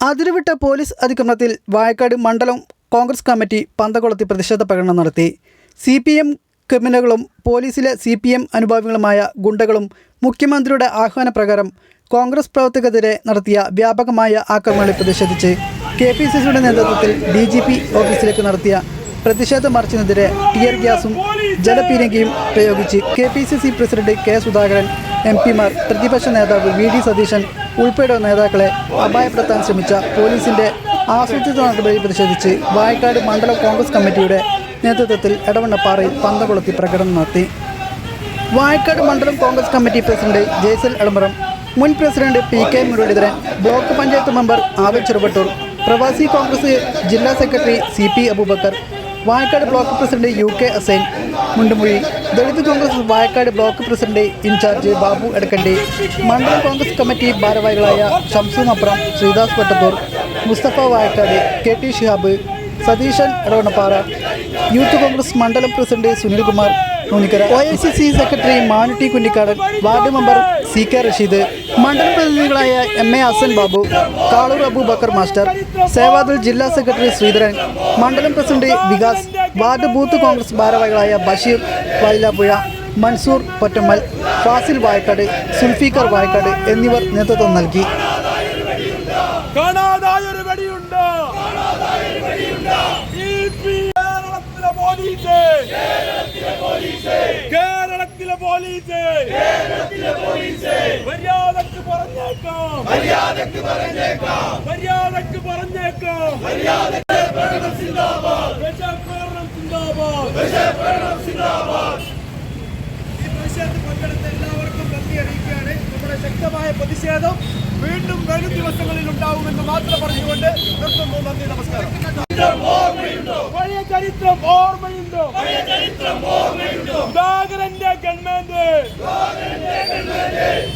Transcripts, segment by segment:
അതിരുവിട്ട police അതിക്രമത്തിൽ Vayakkad മണ്ഡലം Congress committee പന്തകുളത്ത് പ്രതിഷേധ പ്രകടനം നടത്തി. സി പി എം ക്രിമിനലുകളും പോലീസിലെ സി പി എം അനുഭാവികളുമായ ഗുണ്ടകളും മുഖ്യമന്ത്രിയുടെ ആഹ്വാനപ്രകാരം കോൺഗ്രസ് പ്രവർത്തകർക്കെതിരെ നടത്തിയ വ്യാപകമായ ആക്രമണങ്ങളിൽ പ്രതിഷേധിച്ച് കെ പി സി സിയുടെ നേതൃത്വത്തിൽ ഡി ജി പി ഓഫീസിലേക്ക് നടത്തിയ പ്രതിഷേധ മാർച്ചിനെതിരെ ടിയർ ഗ്യാസും ജലപീരങ്കിയും പ്രയോഗിച്ച് K P C C president K Sudhakaran M പിമാർ പ്രതിപക്ഷ നേതാവ് വി ഡി സതീശൻ ഉൾപ്പെടെയുള്ള നേതാക്കളെ അപായപ്പെടുത്താൻ ശ്രമിച്ച പോലീസിന്റെ ആസൂത്രിത നടപടി പ്രതിഷേധിച്ച് വായക്കാട് മണ്ഡലം കോൺഗ്രസ് കമ്മിറ്റിയുടെ നേതൃത്വത്തിൽ എടവണ്ണപ്പാറയിൽ പന്തകുളത്തി പ്രകടനം നടത്തി. വായക്കാട് മണ്ഡലം Congress committee president Jaisal Elamaram മുൻ president P K Muraleedharan block panchayat member Avil Cherupattur പ്രവാസി കോൺഗ്രസ് ജില്ലാ secretary C P Abubakkar Vayakkad block president U K Asain Mundumozhi Dalit Congress Vayakkad block president in charge Babu Edakkandi മണ്ഡലം Congress committee ഭാരവാഹികളായ Shamsu Mapram Sreedas Vattathur Musthafa Vayakkad K T Shihab Satheesan Edavannappara youth Congress മണ്ഡലം president Sunilkumar Noonikkara O I C C secretary Manutty Kunhikkadan ward member C K Rasheed മണ്ഡലം പ്രതിനിധികളായ M A Hasan Babu Kalur Abubakkar master Sevadal ജില്ലാ secretary Sreedharan മണ്ഡലം president Vikas ward booth Congress ഭാരവാഹികളായ ബഷീർ വൈലാപ്പുഴ മൻസൂർ പൊറ്റമ്മൽ ഫാസിൽ വായക്കാട് സുൽഫീഖർ വായക്കാട് എന്നിവർ നേതൃത്വം നൽകി. കേരളത്തിലെ കേരളത്തിലെ പോലീസ്. മര്യാദയ്ക്ക് പറഞ്ഞേക്കാം. മര്യാദയ്ക്ക് പറഞ്ഞേക്കാം. മര്യാദയ്ക്ക് പറഞ്ഞേക്കാം. ദേശഭരണം സിന്ദാബാദ്. ഈ പ്രതിഷേധത്തിൽ പങ്കെടുത്ത എല്ലാവർക്കും നന്ദി അറിയിക്കുകയാണ്. നമ്മുടെ ശക്തമായ പ്രതിഷേധം വീണ്ടും വരും ദിവസങ്ങളിൽ ഉണ്ടാവുമെന്ന് മാത്രം പറഞ്ഞുകൊണ്ട് നിർത്തുന്നു. നന്ദി നമസ്കാരം. ചരിത്രം ഓർമ്മയുണ്ടോ? സുധാകരന്റെ ഗവൺമെന്റ്.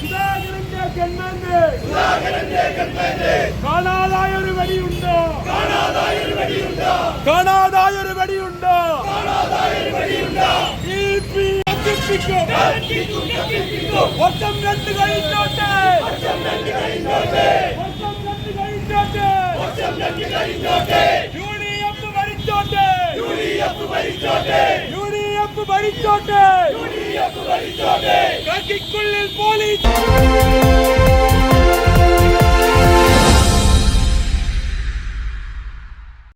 സുധാകരന്റെ ഗവൺമെന്റ്. കാണാതായൊരു വെടിയുണ്ടോ. കാണാതായൊരു വെടിയുണ്ടോ. കാണാതായൊരു വെടിയുണ്ടോ ഈ പി കത്തിപ്പിക്കും. വർഷം രണ്ട് കഴിഞ്ഞോട്ടെ. വർഷം രണ്ട് കഴിഞ്ഞോട്ടെ യു ഡി എഫ് ഭരിച്ചോട്ടെ യു ഡി എഫ് ഭരിച്ചോട്ടെ യു ഡി എഫ് ഭരിച്ചോട്ടെ. യു ഡി എഫ് ഭരിച്ചോട്ടെ. കാക്കിക്കുള്ളിൽ പോലീസ്.